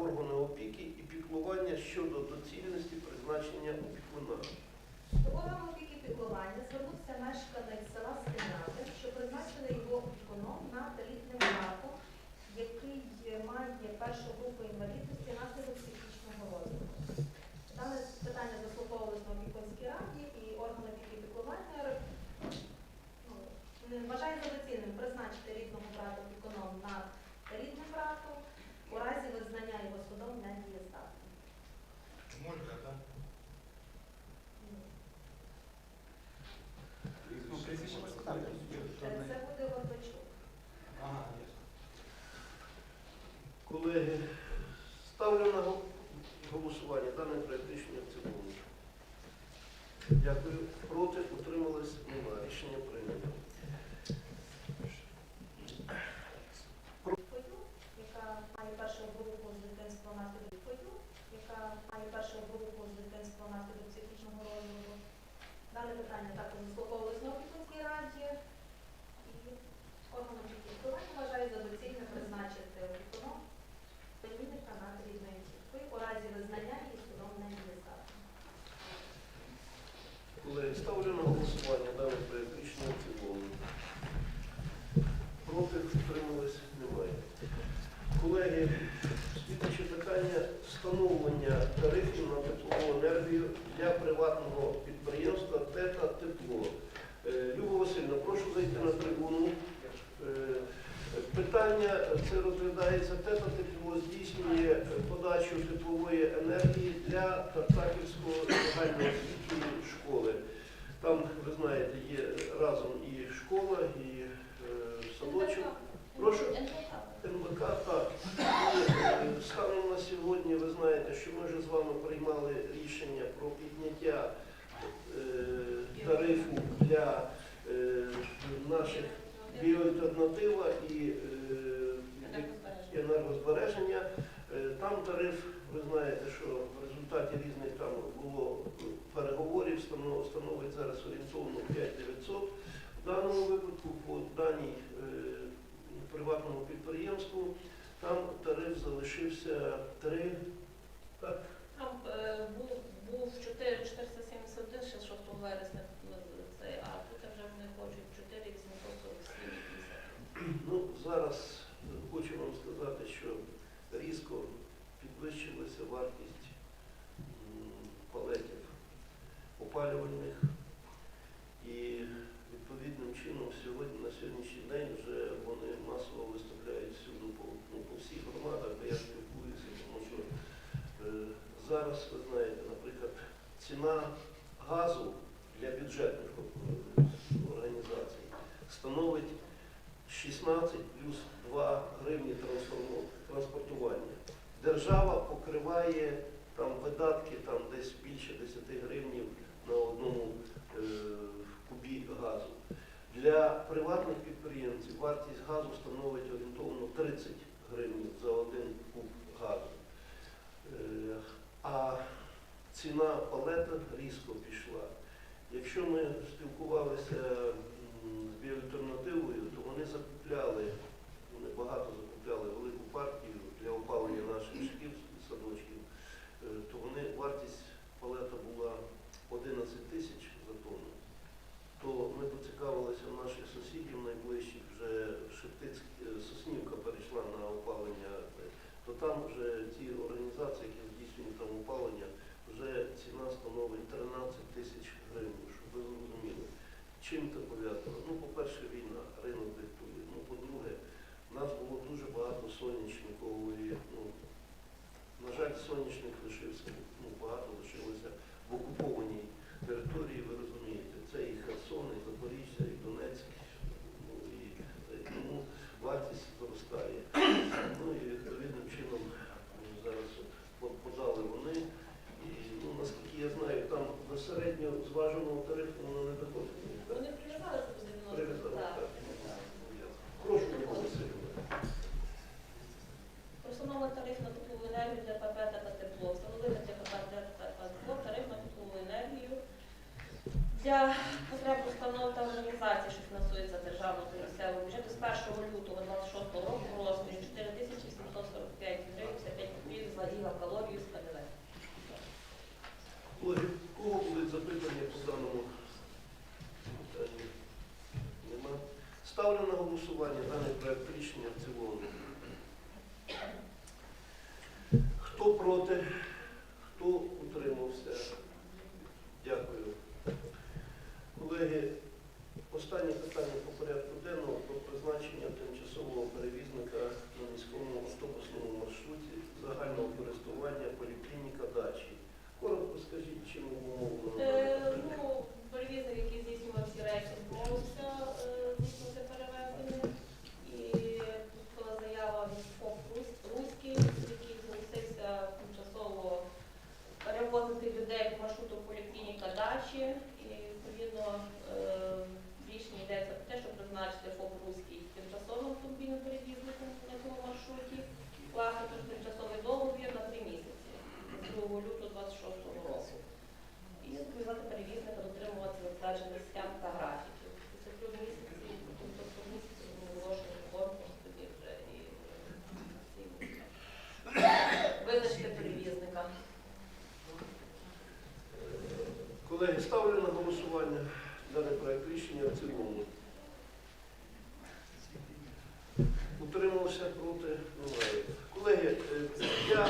органи опіки і піклування щодо доцільності призначення опікуна. До органу опіки піклування звернувся мешканець села Стеняти, що призначили його опікуном на літним браку, який має першу групу інвалідності наслідок психічного розвитку. Дане питання заслуховувалось на опікунській раді і орган опіки піклування ну, не вважає за доцільним призначити рідного брата опікуном над рідним братом у разі визнання його судом недієздатним. Молька, так? Ну, прізвище ви сказали. Це буде Горбачук. Ага, ясно. Колеги, ставлю на гол- голосування даний проект рішення в цілому. Дякую. Проти утримались? немає. Рішення прийнято. Яка має першу групу з дитинства відповідь, яка психічного розвитку. Дане питання також заслуховувалось на опікунській раді. І орган опіки впливання вважає за доцільне призначити опікуном племінника над рідною тіткою у разі визнання її судом недієздатним. Колеги, ставлю на голосування даний проект рішення в цілому. Проти утрималось немає. Колеги, слідуюче питання встановлення тарифів на теплову енергію для приватного підприємства ТЕТА Тепло. Е, Люба Васильівна, прошу зайти на трибуну. Е, Питання це розглядається ТЕТА Тепло здійснює подачу теплової енергії для Тартаківської загальноосвітньої школи. Там, ви знаєте, є разом і школа, і е, садочок. Прошу? НВК, так. І, е, Станом на сьогодні ви знаєте, що ми вже з вами приймали рішення про підняття е, тарифу для е, наших біоальтернатива і е, енергозбереження. Там тариф, ви знаєте, що в результаті різних там було переговорів, становить зараз орієнтовно 5900. В даному випадку по даній е, приватному підприємству там тариф залишився 3, так, Там е, був, був 4, 471 ще 6 вересня, е, цей, а тут вже вони хочуть 4, 847 Ну, зараз е, хочу вам сказати, що різко підвищилася вартість палетів опалювальних і відповідним чином сьогодні, на сьогоднішній день вже вони масово виставляють всюди по, ну, по всіх громадах, де я спілкуюся, тому що е, зараз, ви знаєте, наприклад, ціна газу для бюджетних е, організацій становить 16 плюс 2 гривні транспортування. Держава покриває там видатки там десь більше 10 гривнів на одному е, кубі газу. Для приватних підприємців вартість газу становить орієнтовно 30 гривень за один куб газу. Е, а ціна палета різко пішла. Якщо ми спілкувалися з біоальтернативою, то вони закупляли, вони багато закупляли Колеги, ставлю на голосування даний проект рішення в цілому. Утримався проти немає. Колеги, е, я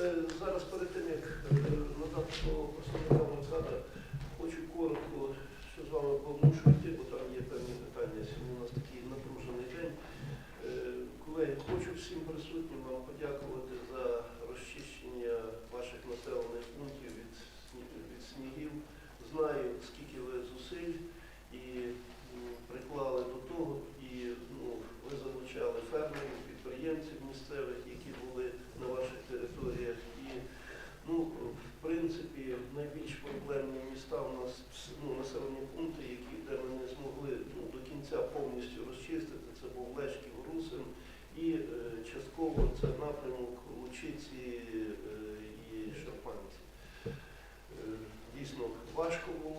е, зараз перед тим, як е, надати слово представникам Ради, хочу коротко, що з вами порушу. це напрямок Лучиці е, і Шарпанці. Е, дійсно важко було.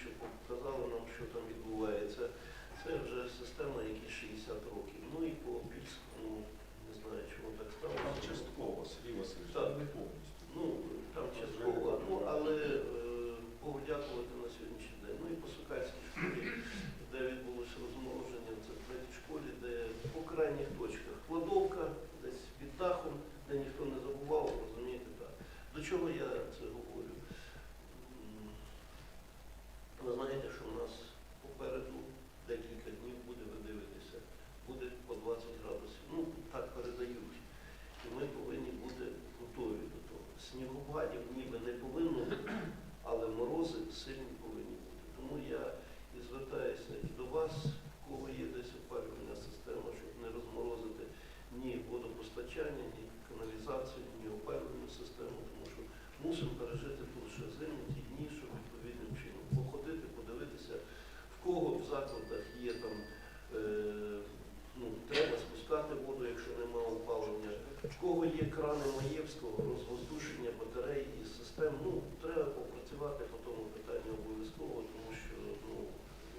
що показали нам, що там відбувається. Це вже система, які 60 років. Ну і по Більському, не знаю, чому так сталося. Там частково, Сергій Васильович, так. не повністю. Ну, там частково, ну, але е, Богу дякувати на сьогоднішній день. Ну і по Сукальській школі, де відбулося розмороження, це в третій школі, де по крайніх точках. сказати по тому питанню.